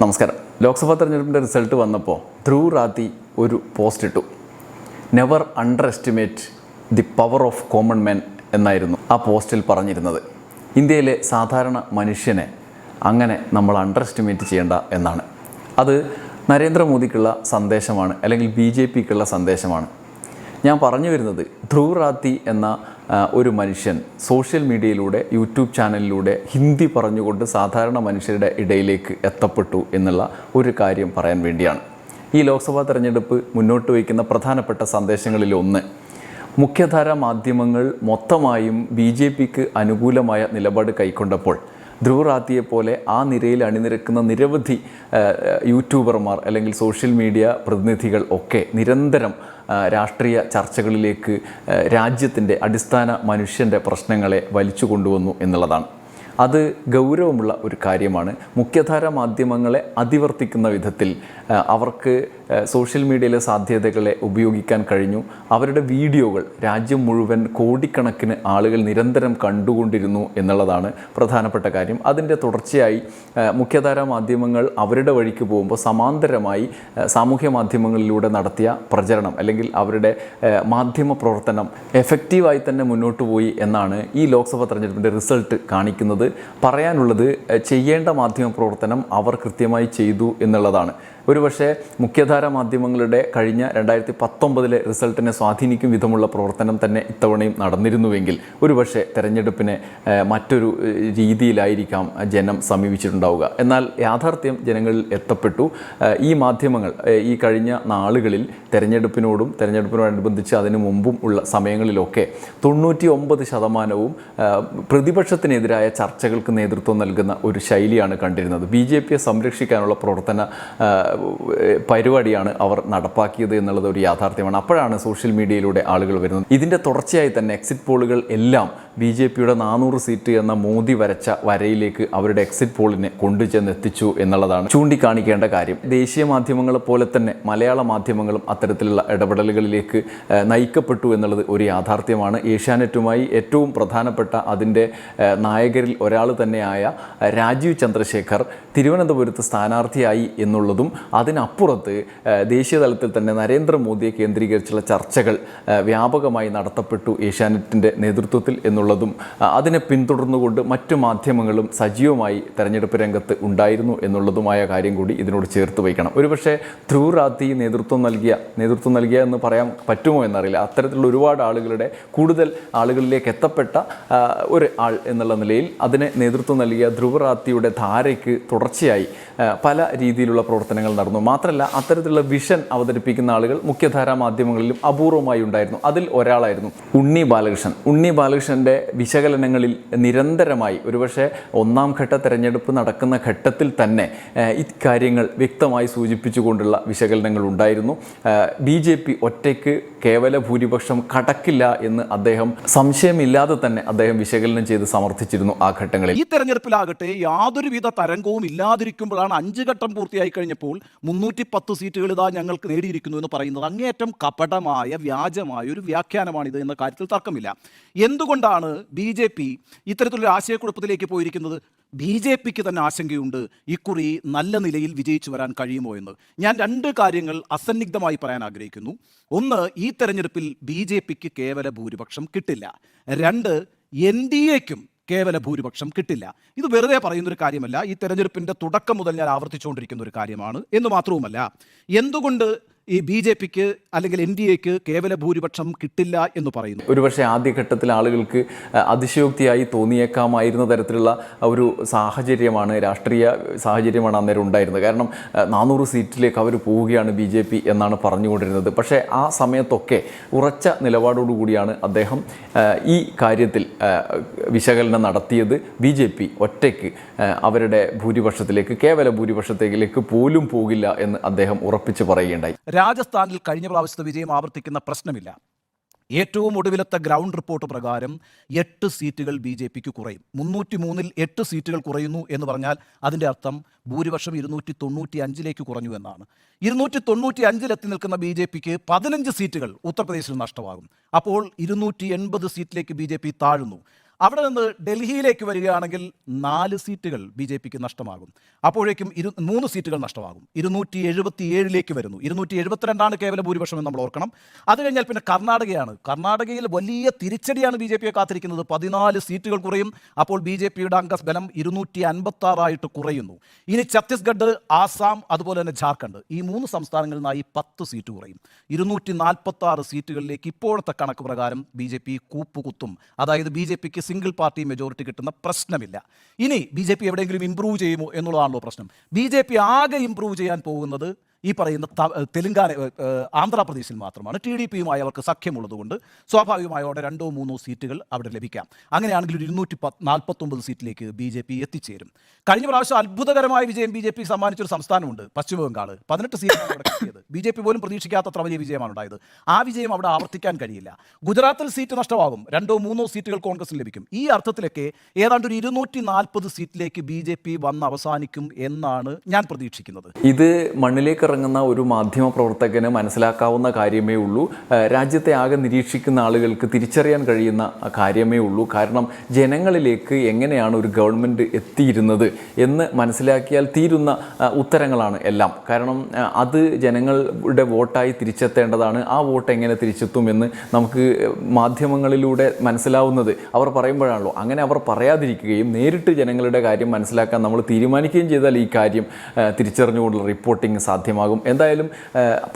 നമസ്കാരം. ലോക്സഭാ തെരഞ്ഞെടുപ്പിന്റെ റിസൾട്ട് വന്നപ്പോൾ ധ്രുവ് റാത്തി ഒരു പോസ്റ്റ് ഇട്ടു. Never underestimate the power of common man എന്നായിരുന്നു ആ പോസ്റ്റിൽ പറഞ്ഞിരുന്നത്. ഇന്ത്യയിലെ സാധാരണ മനുഷ്യനെ അങ്ങനെ നമ്മൾ അണ്ടർ എസ്റ്റിമേറ്റ് ചെയ്യേണ്ട എന്നാണ്. അത് നരേന്ദ്രമോദിക്കുള്ള സന്ദേശമാണ് അല്ലെങ്കിൽ ബി ജെ പിക്കുള്ള സന്ദേശമാണ്. ഞാൻ പറഞ്ഞു വരുന്നത് ധ്രുവ് റാത്തി എന്ന ഒരു മനുഷ്യൻ സോഷ്യൽ മീഡിയയിലൂടെ യൂട്യൂബ് ചാനലിലൂടെ ഹിന്ദി പറഞ്ഞുകൊണ്ട് സാധാരണ മനുഷ്യരുടെ ഇടയിലേക്ക് എത്തപ്പെട്ടു എന്നുള്ള ഒരു കാര്യം പറയാൻ വേണ്ടിയാണ്. ഈ ലോക്സഭാ തെരഞ്ഞെടുപ്പ് മുന്നോട്ട് വയ്ക്കുന്ന പ്രധാനപ്പെട്ട സന്ദേശങ്ങളിൽ ഒന്ന്. മുഖ്യധാരാ മാധ്യമങ്ങൾ മൊത്തമായും ബി ജെ പിക്ക് അനുകൂലമായ നിലപാട് കൈക്കൊണ്ടപ്പോൾ ധ്രുവ് റാത്തിയെ പോലെ ആ നിരയിൽ അണിനിരക്കുന്ന നിരവധി യൂട്യൂബർമാർ അല്ലെങ്കിൽ സോഷ്യൽ മീഡിയ പ്രതിനിധികൾ ഒക്കെ നിരന്തരം രാഷ്ട്രീയ ചർച്ചകളിലേക്ക് രാജ്യത്തിന്റെ അടിസ്ഥാന മനുഷ്യന്റെ പ്രശ്നങ്ങളെ വലിച്ചു കൊണ്ടുവന്നു എന്നുള്ളതാണ്. അത് ഗൗരവമുള്ള ഒരു കാര്യമാണ്. മുഖ്യധാര മാധ്യമങ്ങളെ അതിവർത്തിക്കുന്ന വിധത്തിൽ അവർക്ക് സോഷ്യൽ മീഡിയയിലെ സാധ്യതകളെ ഉപയോഗിക്കാൻ കഴിഞ്ഞു. അവരുടെ വീഡിയോകൾ രാജ്യം മുഴുവൻ കോടിക്കണക്കിന് ആളുകൾ നിരന്തരം കണ്ടുകൊണ്ടിരുന്നു എന്നുള്ളതാണ് പ്രധാനപ്പെട്ട കാര്യം. അതിന്റെ തുടർച്ചയായി മുഖ്യധാരാ മാധ്യമങ്ങൾ അവരുടെ വഴിക്ക് പോകുമ്പോൾ സമാന്തരമായി സാമൂഹ്യ മാധ്യമങ്ങളിലൂടെ നടത്തിയ പ്രചരണം അല്ലെങ്കിൽ അവരുടെ മാധ്യമ പ്രവർത്തനം എഫക്റ്റീവായി തന്നെ മുന്നോട്ട് പോയി എന്നാണ് ഈ ലോക്സഭാ തെരഞ്ഞെടുപ്പിന്റെ റിസൾട്ട് കാണിക്കുന്നത്. പറയാനുള്ളത് ചെയ്യേണ്ട മാധ്യമ പ്രവർത്തനം അവർ കൃത്യമായി ചെയ്തു എന്നുള്ളതാണ്. ഒരുപക്ഷെ മുഖ്യധാര മാധ്യമങ്ങളുടെ കഴിഞ്ഞ രണ്ടായിരത്തി പത്തൊമ്പതിലെ റിസൾട്ടിനെ സ്വാധീനിക്കും വിധമുള്ള പ്രവർത്തനം തന്നെ ഇത്തവണയും നടന്നിരുന്നുവെങ്കിൽ ഒരുപക്ഷെ തെരഞ്ഞെടുപ്പിനെ മറ്റൊരു രീതിയിലായിരിക്കാം ജനം സമീപിച്ചിട്ടുണ്ടാവുക. എന്നാൽ യാഥാർത്ഥ്യം ജനങ്ങളിൽ എത്തപ്പെട്ടു. ഈ മാധ്യമങ്ങൾ ഈ കഴിഞ്ഞ നാളുകളിൽ തെരഞ്ഞെടുപ്പിനോടും തെരഞ്ഞെടുപ്പിനോടനുബന്ധിച്ച് അതിനു മുമ്പും ഉള്ള സമയങ്ങളിലൊക്കെ തൊണ്ണൂറ്റി ഒമ്പത് ശതമാനവും പ്രതിപക്ഷത്തിനെതിരായ ചർച്ചകൾക്ക് നേതൃത്വം നൽകുന്ന ഒരു ശൈലിയാണ് കണ്ടിരുന്നത്. ബി ജെ പിയെ സംരക്ഷിക്കാനുള്ള പ്രവർത്തന പരിപാടിയാണ് അവർ നടപ്പാക്കിയത് എന്നുള്ളത് ഒരു യാഥാർത്ഥ്യമാണ്. അപ്പോഴാണ് സോഷ്യൽ മീഡിയയിലൂടെ ആളുകൾ വരുന്നത്. ഇതിന്റെ തുടർച്ചയായി തന്നെ എക്സിറ്റ് പോളുകൾ എല്ലാം ബി ജെ പിയുടെ നാനൂറ് സീറ്റ് എന്ന മോദി വരച്ച വരയിലേക്ക് അവരുടെ എക്സിറ്റ് പോളിനെ കൊണ്ടുചെന്ന് എത്തിച്ചു എന്നുള്ളതാണ് ചൂണ്ടിക്കാണിക്കേണ്ട കാര്യം. ദേശീയ മാധ്യമങ്ങളെ പോലെ തന്നെ മലയാള മാധ്യമങ്ങളും അത്തരത്തിലുള്ള ഇടപെടലുകളിലേക്ക് നയിക്കപ്പെട്ടു എന്നുള്ളത് ഒരു യാഥാർത്ഥ്യമാണ്. ഏഷ്യാനെറ്റുമായി ഏറ്റവും പ്രധാനപ്പെട്ട അതിന്റെ നായകരിൽ ഒരാൾ തന്നെയായ രാജീവ് ചന്ദ്രശേഖർ തിരുവനന്തപുരത്ത് സ്ഥാനാർത്ഥിയായി എന്നുള്ളതും അതിനപ്പുറത്ത് ദേശീയ തലത്തിൽ തന്നെ നരേന്ദ്രമോദിയെ കേന്ദ്രീകരിച്ചുള്ള ചർച്ചകൾ വ്യാപകമായി നടത്തപ്പെട്ടു ഏഷ്യാനെറ്റിന്റെ നേതൃത്വത്തിൽ എന്നുള്ളതും അതിനെ പിന്തുടർന്നുകൊണ്ട് മറ്റു മാധ്യമങ്ങളും സജീവമായി തെരഞ്ഞെടുപ്പ് രംഗത്ത് ഉണ്ടായിരുന്നു എന്നുള്ളതുമായ കാര്യം കൂടി ഇതിനോട് ചേർത്ത് വയ്ക്കണം. ഒരുപക്ഷെ ധ്രുവ് റാത്തി നേതൃത്വം നൽകിയ നേതൃത്വം നൽകിയ എന്ന് പറയാൻ പറ്റുമോ എന്നറിയില്ല. അത്തരത്തിലുള്ള ഒരുപാട് ആളുകളുടെ കൂടുതൽ ആളുകളിലേക്ക് എത്തപ്പെട്ട ഒരു ആൾ എന്നുള്ള നിലയിൽ അതിനെ നേതൃത്വം നൽകിയ ധ്രുവ് റാത്തിയുടെ ധാരയ്ക്ക് തുടർച്ചയായി പല രീതിയിലുള്ള പ്രവർത്തനങ്ങൾ നടന്നു. മാത്രമല്ല അത്തരത്തിലുള്ള വിഷൻ അവതരിപ്പിക്കുന്ന ആളുകൾ മുഖ്യധാരാ മാധ്യമങ്ങളിലും അപൂർവമായി ഉണ്ടായിരുന്നു. അതിൽ ഒരാളായിരുന്നു ഉണ്ണി ബാലകൃഷ്ണൻ. ഉണ്ണി ബാലകൃഷ്ണന്റെ വിശകലനങ്ങളിൽ നിരന്തരമായി ഒരുപക്ഷെ ഒന്നാം ഘട്ട തെരഞ്ഞെടുപ്പ് നടക്കുന്ന ഘട്ടത്തിൽ തന്നെ ഇക്കാര്യങ്ങൾ വ്യക്തമായി സൂചിപ്പിച്ചുകൊണ്ടുള്ള വിശകലനങ്ങൾ ഉണ്ടായിരുന്നു. ബി ജെ പി ഒറ്റയ്ക്ക് കേവല ഭൂരിപക്ഷം കടക്കില്ല എന്ന് അദ്ദേഹം സംശയമില്ലാതെ തന്നെ അദ്ദേഹം വിശകലനം ചെയ്ത് സമർത്ഥിച്ചിരുന്നു ആ ഘട്ടങ്ങളിൽ. ഈ തെരഞ്ഞെടുപ്പിലാകട്ടെ യാതൊരുവിധ തരംഗവും ഇല്ലാതിരിക്കുമ്പോഴാണ് അഞ്ച് ഘട്ടം പൂർത്തിയായി കഴിഞ്ഞപ്പോൾ മുന്നൂറ്റി പത്ത് സീറ്റുകൾ ഇതാ ഞങ്ങൾക്ക് നേടിയിരിക്കുന്നു എന്ന് പറയുന്നത് അങ്ങേയറ്റം കപടമായ വ്യാജമായ ഒരു വ്യാഖ്യാനമാണിത് എന്ന കാര്യത്തിൽ തർക്കമില്ല. എന്തുകൊണ്ടാണ് ബി ജെ പി ഇത്തരത്തിലൊരു ആശയക്കുഴപ്പത്തിലേക്ക് പോയിരിക്കുന്നത്? ബി ജെ പിക്ക് തന്നെ ആശങ്കയുണ്ട്. ഇക്കുറി നല്ല നിലയിൽ വിജയിച്ചു വരാൻ കഴിയുമോ എന്ന്. ഞാൻ രണ്ട് കാര്യങ്ങൾ അസന്നിഗ്ധമായി പറയാൻ ആഗ്രഹിക്കുന്നു. ഒന്ന് ഈ തെരഞ്ഞെടുപ്പിൽ ബി ജെ പിക്ക് കേവല ഭൂരിപക്ഷം കിട്ടില്ല. രണ്ട് എൻ ഡി എക്കും കേവല ഭൂരിപക്ഷം കിട്ടില്ല. ഇത് വെറുതെ പറയുന്ന ഒരു കാര്യമല്ല. ഈ തെരഞ്ഞെടുപ്പിന്റെ തുടക്കം മുതൽ ഞാൻ ആവർത്തിച്ചുകൊണ്ടിരിക്കുന്ന ഒരു കാര്യമാണ് എന്ന് മാത്രവുമല്ല. എന്തുകൊണ്ട് ഈ ബി ജെ പിക്ക് അല്ലെങ്കിൽ എൻ ഡി എക്ക് കേവല ഭൂരിപക്ഷം കിട്ടില്ല എന്ന് പറയുന്നു. ഒരുപക്ഷെ ആദ്യഘട്ടത്തിൽ ആളുകൾക്ക് അതിശയോക്തിയായി തോന്നിയേക്കാമായിരുന്ന തരത്തിലുള്ള ഒരു സാഹചര്യമാണ് രാഷ്ട്രീയ സാഹചര്യമാണ് അന്നേരം ഉണ്ടായിരുന്നത്. കാരണം നാനൂറ് സീറ്റിലേക്ക് അവർ പോവുകയാണ് ബി ജെ പി എന്നാണ് പറഞ്ഞുകൊണ്ടിരുന്നത്. പക്ഷേ ആ സമയത്തൊക്കെ ഉറച്ച നിലപാടോടുകൂടിയാണ് അദ്ദേഹം ഈ കാര്യത്തിൽ വിശകലനം നടത്തിയത്. ബി ജെ പി ഒറ്റയ്ക്ക് അവരുടെ ഭൂരിപക്ഷത്തിലേക്ക് കേവല ഭൂരിപക്ഷത്തിലേക്ക് പോലും പോകില്ല എന്ന് അദ്ദേഹം ഉറപ്പിച്ച് പറയുകയുണ്ടായി. രാജസ്ഥാനിൽ കഴിഞ്ഞ പ്രാവശ്യത്തെ വിജയം ആവർത്തിക്കുന്ന പ്രശ്നമില്ല. ഏറ്റവും ഒടുവിലത്തെ ഗ്രൗണ്ട് റിപ്പോർട്ട് പ്രകാരം എട്ട് സീറ്റുകൾ ബി ജെ പിക്ക് കുറയും. മുന്നൂറ്റി മൂന്നിൽ എട്ട് സീറ്റുകൾ കുറയുന്നു എന്ന് പറഞ്ഞാൽ അതിന്റെ അർത്ഥം ഭൂരിപക്ഷം ഇരുന്നൂറ്റി തൊണ്ണൂറ്റി അഞ്ചിലേക്ക് കുറഞ്ഞു എന്നാണ്. ഇരുന്നൂറ്റി തൊണ്ണൂറ്റി അഞ്ചിലെത്തി നിൽക്കുന്ന ബി ജെ പിക്ക് പതിനഞ്ച് സീറ്റുകൾ ഉത്തർപ്രദേശിൽ നഷ്ടമാകും. അപ്പോൾ ഇരുന്നൂറ്റി എൺപത് സീറ്റിലേക്ക് ബി ജെ പി താഴുന്നു. അവിടെ നിന്ന് ഡൽഹിയിലേക്ക് വരികയാണെങ്കിൽ നാല് സീറ്റുകൾ ബി ജെ പിക്ക് നഷ്ടമാകും. അപ്പോഴേക്കും ഇരു മൂന്ന് സീറ്റുകൾ നഷ്ടമാകും. ഇരുന്നൂറ്റി എഴുപത്തി ഏഴിലേക്ക് വരുന്നു. ഇരുന്നൂറ്റി എഴുപത്തിരണ്ടാണ് കേവല ഭൂരിപക്ഷം എന്ന് നമ്മൾ ഓർക്കണം. അത് കഴിഞ്ഞാൽ പിന്നെ കർണാടകയാണ്. കർണാടകയിൽ വലിയ തിരിച്ചടിയാണ് ബി ജെ പിയെ കാത്തിരിക്കുന്നത്. പതിനാല് സീറ്റുകൾ കുറയും. അപ്പോൾ ബി ജെ പിയുടെ അംഗബലം ഇരുന്നൂറ്റി അൻപത്തി ആറായിട്ട് കുറയുന്നു. ഇനി ഛത്തീസ്ഗഡ് ആസാം അതുപോലെ തന്നെ ജാർഖണ്ഡ്. ഈ മൂന്ന് സംസ്ഥാനങ്ങളിൽ നിന്നായി പത്ത് സീറ്റ് കുറയും. ഇരുന്നൂറ്റി നാൽപ്പത്തി ആറ് സീറ്റുകളിലേക്ക് ഇപ്പോഴത്തെ കണക്ക് പ്രകാരം ബി ജെ പി കൂപ്പുകുത്തും. അതായത് ബി ജെ പിക്ക് സിംഗിൾ പാർട്ടി മെജോറിറ്റി കിട്ടുന്ന പ്രശ്നമില്ല. ഇനി ബി ജെ പി എവിടെയെങ്കിലും ഇമ്പ്രൂവ് ചെയ്യുമോ എന്നുള്ളതാണല്ലോ പ്രശ്നം. ബി ജെ പി ആകെ ഇമ്പ്രൂവ് ചെയ്യാൻ പോകുന്നത് ഈ പറയുന്ന തെലുങ്കാന ആന്ധ്രാപ്രദേശിൽ മാത്രമാണ് ടി ഡി പിയുമായി അവർക്ക് സഖ്യമുള്ളതുകൊണ്ട് സ്വാഭാവികമായി അവിടെ രണ്ടോ മൂന്നോ സീറ്റുകൾ അവിടെ ലഭിക്കാം. അങ്ങനെയാണെങ്കിൽ ഒരു ഇരുന്നൂറ്റി പത്ത് നാൽപ്പത്തൊമ്പത് സീറ്റിലേക്ക് ബി ജെ പി എത്തിച്ചേരും. കഴിഞ്ഞ പ്രാവശ്യം അത്ഭുതകരമായ വിജയം ബി ജെ പി സമ്മാനിച്ചൊരു സംസ്ഥാനമുണ്ട് പശ്ചിമ ബംഗാൾ പതിനെട്ട് സീറ്റാണ് അവിടെ കിട്ടിയത്. ബി ജെ പി പോലും പ്രതീക്ഷിക്കാത്തത്ര വലിയ വിജയമാണ് ഉണ്ടായത് ആ വിജയം അവിടെ ആവർത്തിക്കാൻ കഴിയില്ല. ഗുജറാത്തിൽ സീറ്റ് നഷ്ടമാകും. രണ്ടോ മൂന്നോ സീറ്റുകൾ കോൺഗ്രസിന് ലഭിക്കും. ഈ അർത്ഥത്തിലൊക്കെ ഏതാണ്ട് ഒരു ഇരുന്നൂറ്റി നാൽപ്പത് സീറ്റിലേക്ക് ബി ജെ പി വന്ന് അവസാനിക്കും എന്നാണ് ഞാൻ പ്രതീക്ഷിക്കുന്നത്. ഇത് മണ്ണിലേക്ക് ഇറങ്ങുന്ന ഒരു മാധ്യമ പ്രവർത്തകന് മനസ്സിലാക്കാവുന്ന കാര്യമേ ഉള്ളൂ. രാജ്യത്തെ ആകെ നിരീക്ഷിക്കുന്ന ആളുകൾക്ക് തിരിച്ചറിയാൻ കഴിയുന്ന കാര്യമേ ഉള്ളൂ. കാരണം ജനങ്ങളിലേക്ക് എങ്ങനെയാണ് ഒരു ഗവൺമെന്റ് എത്തിയിരുന്നത് എന്ന് മനസ്സിലാക്കിയാൽ തീരുന്ന ഉത്തരങ്ങളാണ് എല്ലാം. കാരണം അത് ജനങ്ങളുടെ വോട്ടായി തിരിച്ചെത്തേണ്ടതാണ്. ആ വോട്ട് എങ്ങനെ തിരിച്ചെത്തുമെന്ന് നമുക്ക് മാധ്യമങ്ങളിലൂടെ മനസ്സിലാവുന്നത് അവർ പറയുമ്പോഴാണല്ലോ. അങ്ങനെ അവർ പറയാതിരിക്കുകയും നേരിട്ട് ജനങ്ങളുടെ കാര്യം മനസ്സിലാക്കാൻ നമ്മൾ തീരുമാനിക്കുകയും ചെയ്താൽ ഈ കാര്യം തിരിച്ചറിഞ്ഞുകൊണ്ടുള്ള റിപ്പോർട്ടിംഗ് സാധ്യമാകും എന്തായാലും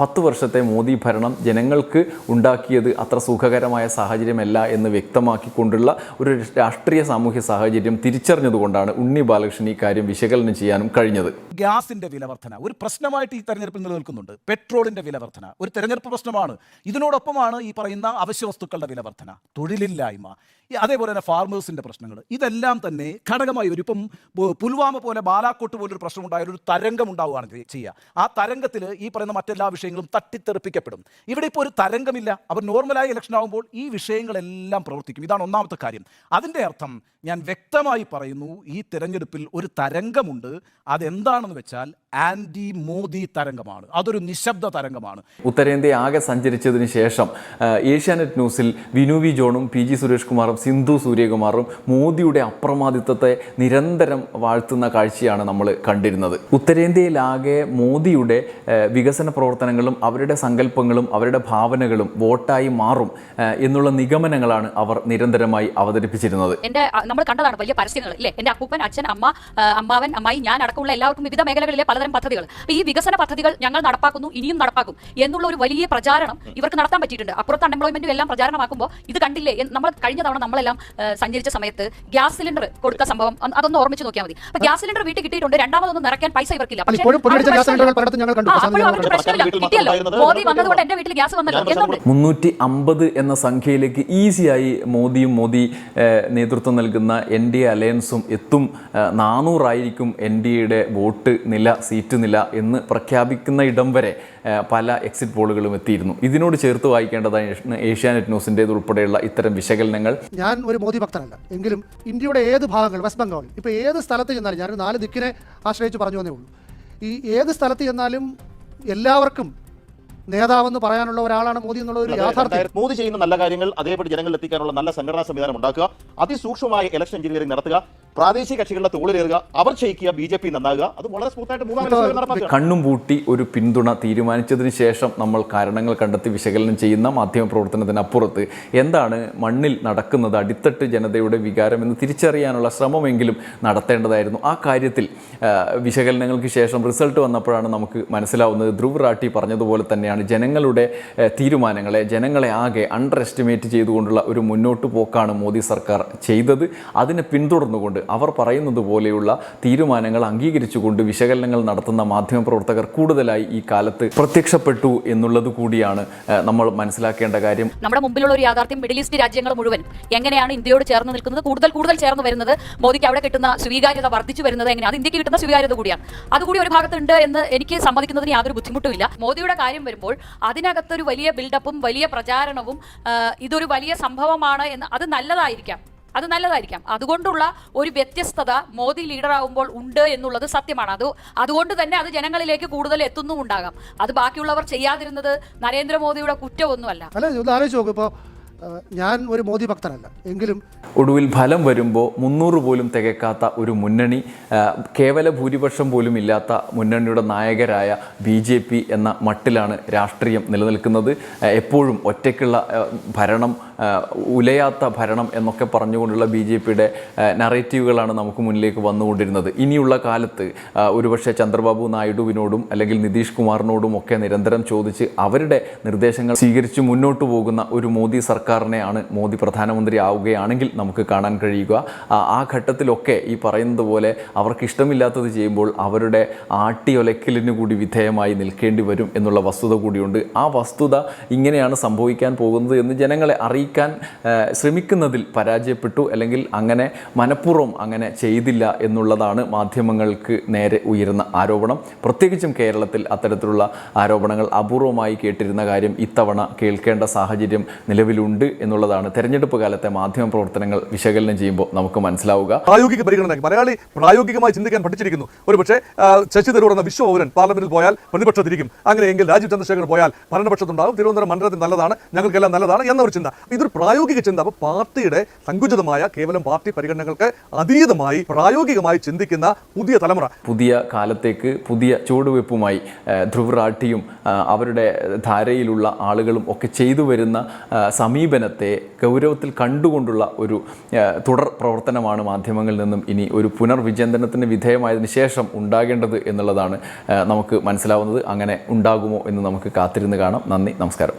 പത്ത് വർഷത്തെ മോദി ഭരണം ജനങ്ങൾക്ക് ഉണ്ടാക്കിയത് അത്ര സുഖകരമായ സാഹചര്യമല്ല എന്ന് വ്യക്തമാക്കിക്കൊണ്ടുള്ള ഒരു രാഷ്ട്രീയ സാമൂഹ്യ സാഹചര്യം തിരിച്ചറിഞ്ഞതുകൊണ്ടാണ് ഉണ്ണി ബാലകൃഷ്ണൻ ഈ കാര്യം വിശകലനം ചെയ്യാനും കഴിഞ്ഞത്. ഗ്യാസിന്റെ വിലവർധന ഒരു പ്രശ്നമായിട്ട് ഈ തെരഞ്ഞെടുപ്പിൽ നിലനിൽക്കുന്നുണ്ട്. പെട്രോളിന്റെ വിലവർധന ഒരു തെരഞ്ഞെടുപ്പ് പ്രശ്നമാണ്. ഇതിനോടൊപ്പമാണ് ഈ പറയുന്ന അവശ്യ വസ്തുക്കളുടെ വിലവർധന തൊഴിലില്ലായ്മ അതേപോലെ തന്നെ ഫാർമേഴ്സിന്റെ പ്രശ്നങ്ങൾ. ഇതെല്ലാം തന്നെ ഘടകമായി വരും ഇപ്പം പുൽവാമ പോലെ ബാലാക്കോട്ട് പോലൊരു പ്രശ്നം ഉണ്ടായാൽ ഒരു തരംഗം ഉണ്ടാവുകയാണ് ചെയ്യ- ചെയ്യുക ആ തരംഗത്തിൽ ഈ പറയുന്ന മറ്റെല്ലാ വിഷയങ്ങളും തട്ടിത്തെറിപ്പിക്കപ്പെടും. ഇവിടെ ഇപ്പോൾ ഒരു തരംഗമില്ല. അവർ നോർമലായ ഇലക്ഷൻ ആകുമ്പോൾ ഈ വിഷയങ്ങളെല്ലാം പ്രവർത്തിക്കും. ഇതാണ് ഒന്നാമത്തെ കാര്യം. അതിന്റെ അർത്ഥം ഞാൻ വ്യക്തമായി പറയുന്നു ഈ തെരഞ്ഞെടുപ്പിൽ ഒരു തരംഗമുണ്ട്. അതെന്താണെന്ന് വെച്ചാൽ ആന്റി മോദി തരംഗമാണ്. അതൊരു നിശബ്ദ തരംഗമാണ്. ഉത്തരേന്ത്യ ആകെ സഞ്ചരിച്ചതിന് ശേഷം ഏഷ്യാനെറ്റ് ന്യൂസിൽ വിനു വി ജോണും പി ജി സുരേഷ് കുമാറും സിന്ധു സൂര്യകുമാറും മോദിയുടെ അപ്രമാദിത്വത്തെ നിരന്തരം വാഴ്ത്തുന്ന കാഴ്ചയാണ് നമ്മൾ കണ്ടിരുന്നത്. ഉത്തരേന്ത്യയിലാകെ മോദിയുടെ വികസന പ്രവർത്തനങ്ങളും അവരുടെ സങ്കല്പങ്ങളും അവരുടെ ഭാവനകളും വോട്ടായി മാറും എന്നുള്ള നിഗമനങ്ങളാണ് അവർ നിരന്തരമായി അവതരിപ്പിച്ചിരുന്നത്. എന്റെ നമ്മൾ കണ്ടതാണ് വലിയ പരസ്യങ്ങൾ ഇല്ലേ? എന്റെ അപ്പൂപ്പൻ അച്ഛൻ അമ്മ അമ്മാവൻ അമ്മായി ഞാൻ അടക്കമുള്ള എല്ലാവർക്കും വിവിധ മേഖലകളിലെ പലതരം പദ്ധതികൾ. ഈ വികസന പദ്ധതികൾ ഞങ്ങൾ നടപ്പാക്കുന്നു ഇനിയും നടപ്പാക്കും എന്നുള്ള ഒരു വലിയ പ്രചാരണം ഇവർക്ക് നടത്താൻ പറ്റിയിട്ടുണ്ട്. അപ്പുറത്ത് അൺഎംപ്ലോയ്മെന്റും എല്ലാം പ്രചാരണമാക്കുമ്പോൾ ഇത് കണ്ടില്ലേ? നമ്മൾ കഴിഞ്ഞ തവണ നമ്മളെല്ലാം സഞ്ചരിച്ച സമയത്ത് ഗ്യാസ് സിലിണ്ടർ കൊടുത്ത സംഭവം അതൊന്ന് ഓർമ്മിച്ച് നോക്കിയാൽ മതി. അപ്പൊ ഗ്യാസ് സിലിണ്ടർ വീട്ടിൽ കിട്ടിയിട്ടുണ്ട് രണ്ടാമതൊന്നും നിറയ്ക്കാൻ പൈസ ഇവർക്കില്ല. പക്ഷേ കണ്ടു. മുന്നൂറ്റി അമ്പത് എന്ന സംഖ്യയിലേക്ക് ഈസിയായി മോദിയും മോദി നേതൃത്വം നൽകുന്ന എൻ ഡി എ അലയൻസും എത്തും. നാനൂറായിരിക്കും എൻ ഡി എയുടെ വോട്ട് നില സീറ്റ് നില എന്ന് പ്രഖ്യാപിക്കുന്ന ഇടം വരെ പല എക്സിറ്റ് പോളുകളും എത്തിയിരുന്നു. ഇതിനോട് ചേർത്ത് വായിക്കേണ്ടതാണ് ഏഷ്യാനെറ്റ് ന്യൂസിന്റേത് ഉൾപ്പെടെയുള്ള ഇത്തരം വിശകലനങ്ങൾ. ഞാൻ ഒരു മോദി ഭക്തനല്ല. എങ്കിലും ഇന്ത്യയുടെ ഏത് ഭാഗങ്ങൾ വെസ്റ്റ് ബംഗാൾ ഇപ്പോൾ ഏത് സ്ഥലത്ത് ചെന്നാലും ഞാനൊരു നാല് ദിക്കിനെ ആശ്രയിച്ച് പറഞ്ഞു വന്നേ ഉള്ളൂ. ഈ ഏത് സ്ഥലത്ത് ചെന്നാലും എല്ലാവർക്കും നേതാവെന്ന് പറയാനുള്ള ഒരാളാണ് മോദി എന്നുള്ള ഒരു യാഥാർത്ഥ്യം. മോദി ചെയ്യുന്ന നല്ല കാര്യങ്ങൾ അതേപടി ജനങ്ങളിൽ എത്തിക്കാനുള്ള നല്ല സംഘടനാ സംവിധാനം ഉണ്ടാക്കുക. അതിസൂക്ഷ്മമായ ഇലക്ഷൻ എഞ്ചിനീയറിംഗ് നടത്തുക. പ്രാദേശിക കക്ഷികളുടെ തോളിലേറുക അവർ ക്ഷയിക്കുക ബി ജെ പി നന്നാകുക. അത് വളരെ സ്മൂത്തായിട്ട് മൂന്നാം കണ്ണും പൂട്ടി ഒരു പിന്തുണ തീരുമാനിച്ചതിന് ശേഷം നമ്മൾ കാരണങ്ങൾ കണ്ടെത്തി വിശകലനം ചെയ്യുന്ന മാധ്യമ മാധ്യമപ്രവർത്തനത്തിനപ്പുറത്ത് എന്താണ് മണ്ണിൽ നടക്കുന്നത് അടിത്തട്ട് ജനതയുടെ വികാരം എന്ന് തിരിച്ചറിയാനുള്ള ശ്രമമെങ്കിലും നടത്തേണ്ടതായിരുന്നു. ആ കാര്യത്തിൽ വിശകലനങ്ങൾക്ക് ശേഷം റിസൾട്ട് വന്നപ്പോഴാണ് നമുക്ക് മനസ്സിലാവുന്നത്. ധ്രുവ് റാട്ടി പറഞ്ഞതുപോലെ തന്നെയാണ് ജനങ്ങളുടെ തീരുമാനങ്ങളെ ജനങ്ങളെ ആകെ അണ്ടർ എസ്റ്റിമേറ്റ് ചെയ്തുകൊണ്ടുള്ള ഒരു മുന്നോട്ട് പോക്കാണ് മോദി സർക്കാർ ചെയ്തത്. അതിനെ പിന്തുടർന്നുകൊണ്ട് അവർ പറയുന്നത് പോലെയുള്ള തീരുമാനങ്ങൾ അംഗീകരിച്ചുകൊണ്ട് വിശകലനങ്ങൾ നടത്തുന്ന മാധ്യമപ്രവർത്തകർ കൂടുതലായി ഈ കാലത്ത് പ്രത്യക്ഷപ്പെട്ടു എന്നുള്ളത് കൂടിയാണ് നമ്മൾ മനസ്സിലാക്കേണ്ട കാര്യം. നമ്മുടെ മുമ്പിലുള്ള ഒരു യാഥാർത്ഥ്യം മിഡിൽ ഈസ്റ്റ് രാജ്യങ്ങൾ മുഴുവൻ എങ്ങനെയാണ് ഇന്ത്യയോട് ചേർന്ന് നിൽക്കുന്നത്? കൂടുതൽ കൂടുതൽ ചേർന്ന് വരുന്നത് മോദിക്ക് അവിടെ കിട്ടുന്ന സ്വീകാര്യത വർദ്ധിച്ചു വരുന്നത് എങ്ങനെയാണ്? അത് ഇന്ത്യയ്ക്ക് കിട്ടുന്ന സ്വീകാര്യത കൂടിയാണ്. അതുകൂടി ഒരു ഭാഗത്തുണ്ട് എന്ന് എനിക്ക് സമ്മതിക്കുന്നതിന് യാതൊരു ബുദ്ധിമുട്ടുമില്ല. മോദിയുടെ കാര്യം വരുമ്പോൾ അതിനകത്തൊരു വലിയ ബിൽഡപ്പും വലിയ പ്രചാരണവും ഇതൊരു വലിയ സംഭവമാണ് എന്ന് അത് നല്ലതായിരിക്കാം. അത് നല്ലതായിരിക്കാം. അതുകൊണ്ടുള്ള ഒരു വ്യത്യസ്തത മോദി ലീഡറാകുമ്പോൾ ഉണ്ട് എന്നുള്ളത് സത്യമാണ്. അത് അതുകൊണ്ട് തന്നെ അത് ജനങ്ങളിലേക്ക് കൂടുതൽ എത്തുന്നുമുണ്ടാകാം അത് ബാക്കിയുള്ളവർ ചെയ്യാതിരുന്നത് നരേന്ദ്രമോദിയുടെ കുറ്റമൊന്നുമല്ല. അല്ല ഞാൻ ഒരു മോദി ഭക്തനല്ല. എങ്കിലും ഒടുവിൽ ഫലം വരുമ്പോൾ മുന്നൂറ് പോലും തികക്കാത്ത ഒരു മുന്നണി കേവല ഭൂരിപക്ഷം പോലും ഇല്ലാത്ത മുന്നണിയുടെ നായകരായ ബി ജെ പി എന്ന മട്ടിലാണ് രാഷ്ട്രീയം നിലനിൽക്കുന്നത്. എപ്പോഴും ഒറ്റയ്ക്കുള്ള ഭരണം ഉലയാത്ത ഭരണം എന്നൊക്കെ പറഞ്ഞുകൊണ്ടുള്ള ബി ജെ പിയുടെ നറേറ്റീവുകളാണ് നമുക്ക് മുന്നിലേക്ക് വന്നുകൊണ്ടിരുന്നത്. ഇനിയുള്ള കാലത്ത് ഒരുപക്ഷെ ചന്ദ്രബാബു നായിഡുവിനോടും അല്ലെങ്കിൽ നിതീഷ് കുമാറിനോടും ഒക്കെ നിരന്തരം ചോദിച്ച് അവരുടെ നിർദ്ദേശങ്ങൾ സ്വീകരിച്ച് മുന്നോട്ട് പോകുന്ന ഒരു മോദി സർക്കാരിനെയാണ് മോദി പ്രധാനമന്ത്രി ആവുകയാണെങ്കിൽ നമുക്ക് കാണാൻ കഴിയുക. ആ, ഘട്ടത്തിലൊക്കെ ഈ പറയുന്നത് പോലെ അവർക്ക് ഇഷ്ടമില്ലാത്തത് ചെയ്യുമ്പോൾ അവരുടെ ആട്ടിയൊലക്കലിന് കൂടി വിധേയമായി നിൽക്കേണ്ടി വരും എന്നുള്ള വസ്തുത കൂടിയുണ്ട്. ആ വസ്തുത ഇങ്ങനെയാണ് സംഭവിക്കാൻ പോകുന്നത് എന്ന് ജനങ്ങളെ അറിയിക്കാൻ ആ, ശ്രമിക്കുന്നതിൽ പരാജയപ്പെട്ടു അല്ലെങ്കിൽ അങ്ങനെ മനഃപൂർവം അങ്ങനെ ചെയ്തില്ല എന്നുള്ളതാണ് മാധ്യമങ്ങൾക്ക് നേരെ ഉയരുന്ന ആരോപണം. പ്രത്യേകിച്ചും കേരളത്തിൽ അത്തരത്തിലുള്ള ആരോപണങ്ങൾ അപൂർവമായി കേട്ടിരുന്ന കാര്യം ഇത്തവണ കേൾക്കേണ്ട സാഹചര്യം നിലവിലുണ്ട് എന്നുള്ളതാണ് തെരഞ്ഞെടുപ്പ് കാലത്തെ മാധ്യമ പ്രവർത്തനങ്ങൾ വിശകലനം ചെയ്യുമ്പോൾ നമുക്ക് മനസ്സിലാവുക. പ്രായോഗിക പരിഗണന മലയാളി പ്രായോഗികമായി ചിന്തിക്കാൻ പഠിച്ചിരിക്കുന്നു. ഒരുപക്ഷെ പക്ഷേ ശശി തരൂർ എന്ന വിശ്വപൗരൻ പാർലമെന്റിൽ പോയാൽ പ്രതിപക്ഷത്തിരിക്കും. അങ്ങനെയെങ്കിൽ രാജീവ് ചന്ദ്രശേഖർ പോയാൽ ഭരണപക്ഷത്തുണ്ടാകും തിരുവനന്തപുരം മണ്ഡലത്തിൽ നല്ലതാണ്. ഞങ്ങൾക്കെല്ലാം നല്ലതാണ് എന്നൊരു ചിന്ത. ഇതൊരു പ്രായോഗിക ചിന്ത. അപ്പോൾ പാർട്ടിയുടെ സങ്കുചിതമായ കേവലം പാർട്ടി പരിഗണനകൾക്ക് അതീതമായി പ്രായോഗികമായി ചിന്തിക്കുന്ന പുതിയ തലമുറ. പുതിയ കാലത്തേക്ക് പുതിയ ചുവടുവെപ്പുമായി ധ്രുവറാട്ടിയും അവരുടെ ധാരയിലുള്ള ആളുകളും ഒക്കെ ചെയ്തു വരുന്ന സമീപനത്തെ ഗൗരവത്തിൽ കണ്ടുകൊണ്ടുള്ള ഒരു തുടർ പ്രവർത്തനമാണ് മാധ്യമങ്ങളിൽ നിന്നും ഇനി ഒരു പുനർവിചിന്തനത്തിന് വിധേയമായതിനു ശേഷം ഉണ്ടാകേണ്ടത് എന്നുള്ളതാണ് നമുക്ക് മനസ്സിലാവുന്നത്. അങ്ങനെ ഉണ്ടാകുമോ എന്ന് നമുക്ക് കാത്തിരുന്ന് കാണാം. നന്ദി നമസ്കാരം.